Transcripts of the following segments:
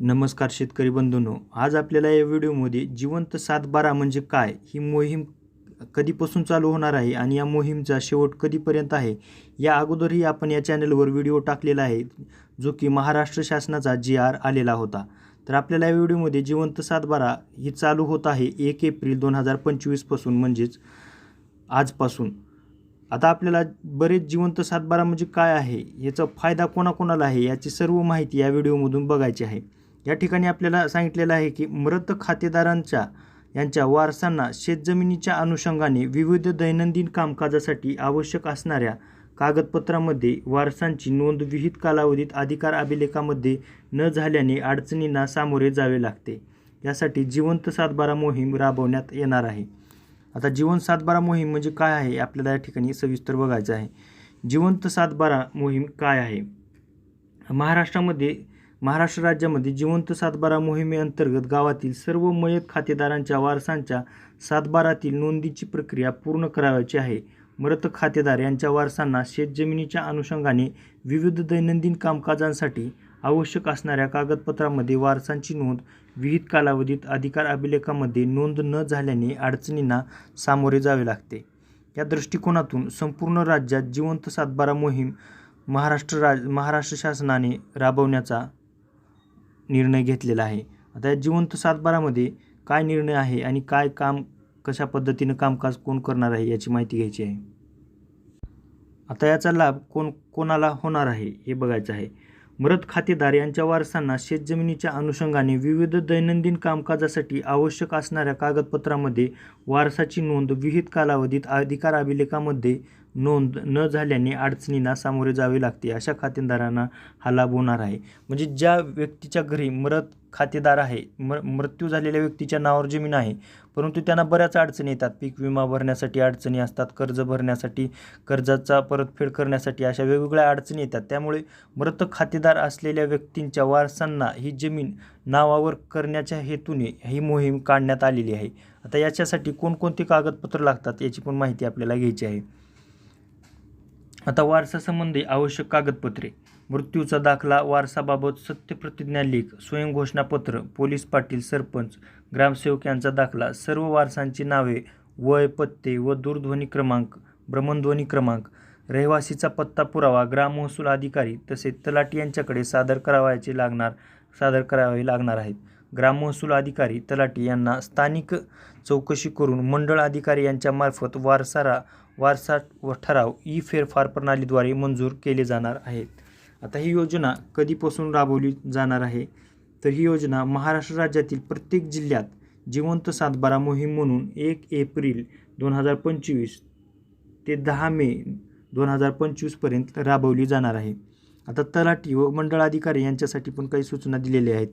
नमस्कार शेतकरी बंधूंनो आज आपल्याला या व्हिडिओमध्ये जिवंत सातबारा म्हणजे काय ही मोहीम कधीपासून चालू होणार आहे आणि या मोहीमचा शेवट कधीपर्यंत आहे या अगोदरही आपण या चॅनलवर व्हिडिओ टाकलेला आहे जो की महाराष्ट्र शासनाचा जी आर आलेला होता. तर आपल्याला या व्हिडिओमध्ये जिवंत सातबारा ही चालू होत आहे एक एप्रिल दोन हजार पंचवीसपासून म्हणजेच आजपासून. आता आपल्याला बरेच जिवंत सातबारा म्हणजे काय आहे याचा फायदा कोणाकोणाला आहे याची सर्व माहिती या व्हिडिओमधून बघायची आहे. या ठिकाणी आपल्याला सांगितलेलं आहे की मृत खातेदारांच्या यांच्या वारसांना शेतजमिनीच्या अनुषंगाने विविध दैनंदिन कामकाजासाठी आवश्यक असणाऱ्या कागदपत्रामध्ये वारसांची नोंद विहित कालावधीत अधिकार अभिलेखामध्ये न झाल्याने अडचणींना सामोरे जावे लागते. यासाठी जिवंत सातबारा मोहीम राबवण्यात येणार आहे. आता जिवंत सातबारा मोहीम म्हणजे काय आहे आपल्याला या ठिकाणी सविस्तर बघायचं आहे. जिवंत सातबारा मोहीम काय आहे? महाराष्ट्रामध्ये महाराष्ट्र राज्यामध्ये जिवंत सातबारा मोहिमेअंतर्गत गावातील सर्व मयत खातेदारांच्या वारसांच्या सातबारातील नोंदीची प्रक्रिया पूर्ण करावयाची आहे. मृत खातेदार यांच्या वारसांना शेतजमिनीच्या अनुषंगाने विविध दैनंदिन कामकाजांसाठी आवश्यक असणाऱ्या कागदपत्रामध्ये वारसांची नोंद विहित कालावधीत अधिकार अभिलेखामध्ये नोंद न झाल्याने अडचणींना सामोरे जावे लागते. या दृष्टिकोनातून संपूर्ण राज्यात जिवंत सातबारा मोहीम महाराष्ट्र राज महाराष्ट्र शासनाने राबवण्याचा निर्णय घेतलेला आहे. आता या जिवंत सातबारामध्ये काय निर्णय आहे आणि काय काम कशा पद्धतीनं कामकाज कोण करणार आहे याची माहिती घ्यायची आहे. आता याचा लाभ कोण कोणाला होणार आहे हे बघायचं आहे. मृत खातेदार यांच्या वारसांना शेतजमिनीच्या अनुषंगाने विविध दैनंदिन कामकाजासाठी आवश्यक असणाऱ्या कागदपत्रामध्ये वारसाची नोंद विहित कालावधीत अधिकार अभिलेखामध्ये नोंद न झाल्याने अडचणींना सामोरे जावे लागते अशा खातेदारांना हा लाभ होणार आहे. म्हणजे ज्या व्यक्तीच्या घरी मृत खातेदार आहे मर मृत्यू झालेल्या व्यक्तीच्या नावावर जमीन आहे परंतु त्यांना बऱ्याच अडचणी येतात. पीक विमा भरण्यासाठी अडचणी असतात कर्ज भरण्यासाठी कर्जाचा परतफेड करण्यासाठी अशा वेगवेगळ्या अडचणी येतात. त्यामुळे मृत खातेदार असलेल्या व्यक्तींच्या वारसांना ही जमीन नावावर करण्याच्या हेतूने ही मोहीम काढण्यात आलेली आहे. आता याच्यासाठी कोणकोणती कागदपत्र लागतात याची पण माहिती आपल्याला घ्यायची आहे. आता वारसासंबंधी आवश्यक कागदपत्रे मृत्यूचा दाखला वारसाबाबत सत्यप्रतिज्ञा लेख स्वयंघोषणापत्र पोलीस पाटील सरपंच ग्रामसेवक यांचा दाखला सर्व वारसांची नावे वय पत्ते व दूरध्वनी क्रमांक भ्रमणध्वनी क्रमांक रहिवासीचा पत्ता पुरावा ग्राम महसूल अधिकारी तसेच तलाटी यांच्याकडे सादर करावयाचे लागणार सादर करावे लागणार आहेत. ग्राममहसूल अधिकारी तलाठी यांना स्थानिक चौकशी करून मंडळ अधिकारी यांच्यामार्फत वारसारा वारसा व ठराव ई फेरफार प्रणालीद्वारे मंजूर केले जाणार आहेत. आता ही योजना कधीपासून राबवली जाणार आहे? तर ही योजना महाराष्ट्र राज्यातील प्रत्येक जिल्ह्यात जिवंत सातबारा मोहीम म्हणून एक एप्रिल दोन हजार पंचवीस ते दहा मे दोन हजार पंचवीसपर्यंत राबवली जाणार आहे. आता तलाठी व मंडळ अधिकारी यांच्यासाठी पण काही सूचना दिलेल्या आहेत.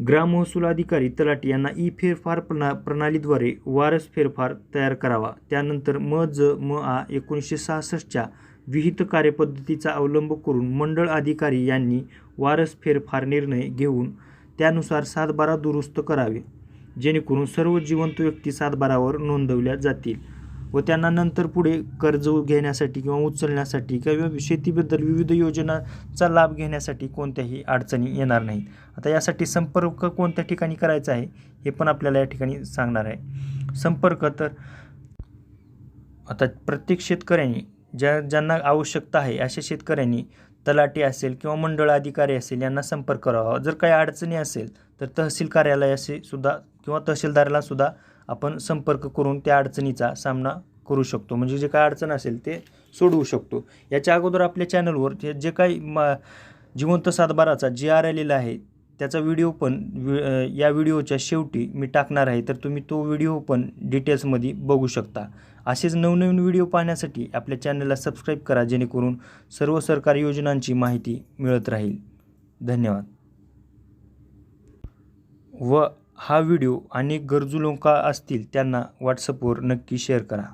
ग्राम महसूल अधिकारी तलाठी यांना ई फेरफार प्रणा प्रणालीद्वारे वारस फेरफार तयार करावा. त्यानंतर म ज म आ एकोणीसशे सहासष्टच्या विहित कार्यपद्धतीचा अवलंब करून मंडळ अधिकारी यांनी वारस फेरफार निर्णय घेऊन त्यानुसार सातबारा दुरुस्त करावे जेणेकरून सर्व जिवंत व्यक्ती सातबारावर नोंदवल्या जातील. व त्यांना नंतर पुढे कर्ज घेण्यासाठी किंवा उचलण्यासाठी किंवा शेतीबद्दल विविध योजनांचा लाभ घेण्यासाठी कोणत्याही अडचणी येणार नाहीत. आता यासाठी संपर्क कोणत्या ठिकाणी करायचा आहे हे पण आपल्याला या ठिकाणी सांगणार आहे. संपर्क तर आता प्रत्येक शेतकऱ्यांनी ज्या ज्यांना आवश्यकता आहे अशा शेतकऱ्यांनी तलाठी असेल किंवा मंडळ अधिकारी असेल यांना संपर्क करावा. जर काही अडचणी असेल तर तहसील कार्यालयाशी सुद्धा किंवा तहसीलदाराला सुद्धा आपण संपर्क करून त्या अडचणीचा सामना करू शकतो. म्हणजे जे काय अडचण असेल ते सोडवू शकतो. याच्या अगोदर आपल्या चॅनलवर जे जे काही मा जिवंत सातबाराचा जी आर आलेला आहे त्याचा व्हिडिओ पण वि या व्हिडिओच्या शेवटी मी टाकणार आहे. तर तुम्ही तो व्हिडिओ पण डिटेल्समध्ये बघू शकता. असेच नवनवीन व्हिडिओ पाहण्यासाठी आपल्या चॅनलला सबस्क्राईब करा जेणेकरून सर्व सरकारी योजनांची माहिती मिळत राहील. धन्यवाद. व हा व्हिडिओ अनेक गरजू लोक असतील त्यांना व्हॉट्सअपवर नक्की शेअर करा.